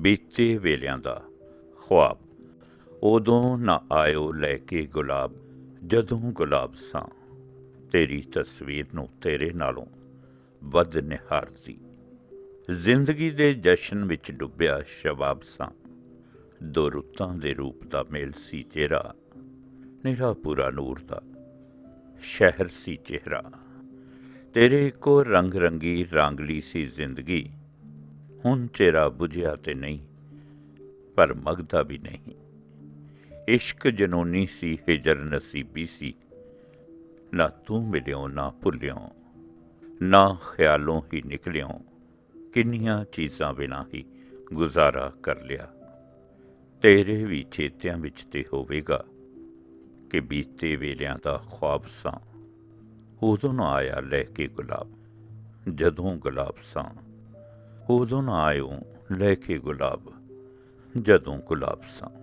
ਬੀਤੇ ਵੇਲਿਆਂ ਦਾ ਖੁਆਬ। ਉਦੋਂ ਨਾ ਆਇਓ ਲੈ ਕੇ ਗੁਲਾਬ, ਜਦੋਂ ਗੁਲਾਬ ਸਾਂ। ਤੇਰੀ ਤਸਵੀਰ ਨੂੰ ਤੇਰੇ ਨਾਲੋਂ ਵੱਧ ਨਿਹਾਰਦੀ ਜ਼ਿੰਦਗੀ ਦੇ ਜਸ਼ਨ ਵਿੱਚ ਡੁੱਬਿਆ ਸ਼ਬਾਬ ਸਾਂ। ਦੋ ਰੁੱਤਾਂ ਦੇ ਰੂਪ ਦਾ ਮੇਲ ਸੀ ਤੇਰਾ, ਨਿਰਾ ਪੂਰਾ ਨੂਰ ਦਾ ਸ਼ਹਿਰ ਸੀ ਚਿਹਰਾ। ਤੇਰੇ ਇੱਕੋ ਰੰਗ ਰੰਗੀ ਰਾਂਗਲੀ ਸੀ ਜ਼ਿੰਦਗੀ। ਹੁਣ ਤੇਰਾ ਬੁਝਿਆ ਤੇ ਨਹੀਂ, ਪਰ ਮਗਦਾ ਵੀ ਨਹੀਂ। ਇਸ਼ਕ ਜਨੂਨੀ ਸੀ, ਹਿਜਰ ਨਸੀਬੀ ਸੀ। ਨਾ ਤੂੰ ਮਿਲਿਓ, ਨਾ ਭੁੱਲਿਓ, ਨਾ ਖਿਆਲੋਂ ਹੀ ਨਿਕਲਿਓ। ਕਿੰਨੀਆਂ ਚੀਜ਼ਾਂ ਬਿਨਾਂ ਹੀ ਗੁਜ਼ਾਰਾ ਕਰ ਲਿਆ। ਤੇਰੇ ਵੀ ਚੇਤਿਆਂ ਵਿੱਚ ਤੇ ਹੋਵੇਗਾ ਕਿ ਬੀਤੇ ਵੇਲਿਆਂ ਦਾ ਖੁਆਬ ਸਾਂ। ਉਦੋਂ ਨਾ ਆਇਆ ਲੈ ਕੇ ਗੁਲਾਬ, ਜਦੋਂ ਗੁਲਾਬ ਸਾਂ। ਉਦੋਂ ਨਾ ਆਇਓ ਲੈ ਕੇ ਗੁਲਾਬ ਜਦੋਂ ਗੁਲਾਬ ਸਾਂ।